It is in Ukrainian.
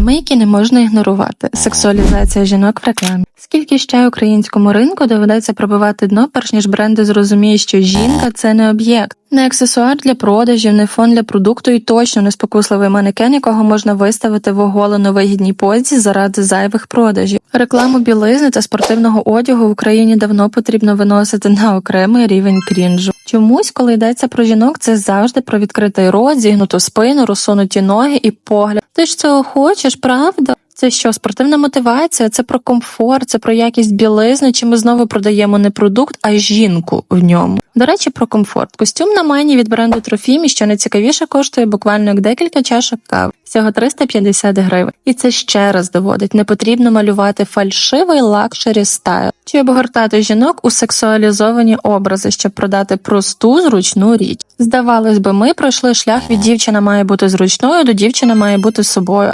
Теми, які не можна ігнорувати: сексуалізація жінок в рекламі. Скільки ще українському ринку доведеться пробивати дно, перш ніж бренди зрозуміють, що жінка це не об'єкт, не аксесуар для продажів, не фон для продукту і точно не спокусливий манекен, якого можна виставити в оголено вигідній позі заради зайвих продажів. Рекламу білизни та спортивного одягу в Україні давно потрібно виносити на окремий рівень крінжу. Чомусь, коли йдеться про жінок, це завжди про відкритий рот, зігнуту спину, розсунуті ноги і погляд. Ти ж цього хочеш, правда? Це що, спортивна мотивація? Це про комфорт, це про якість білизни, чи ми знову продаємо не продукт, а жінку в ньому. До речі, про комфорт. Костюм на майні від бренду Трофімі, що найцікавіше, коштує буквально як декілька чашок кави. Всього 350 гривень. І це ще раз доводить, не потрібно малювати фальшивий лакшері стайл чи обгортати жінок у сексуалізовані образи, щоб продати просту зручну річ. Здавалось би, ми пройшли шлях від дівчина має бути зручною до дівчина має бути собою.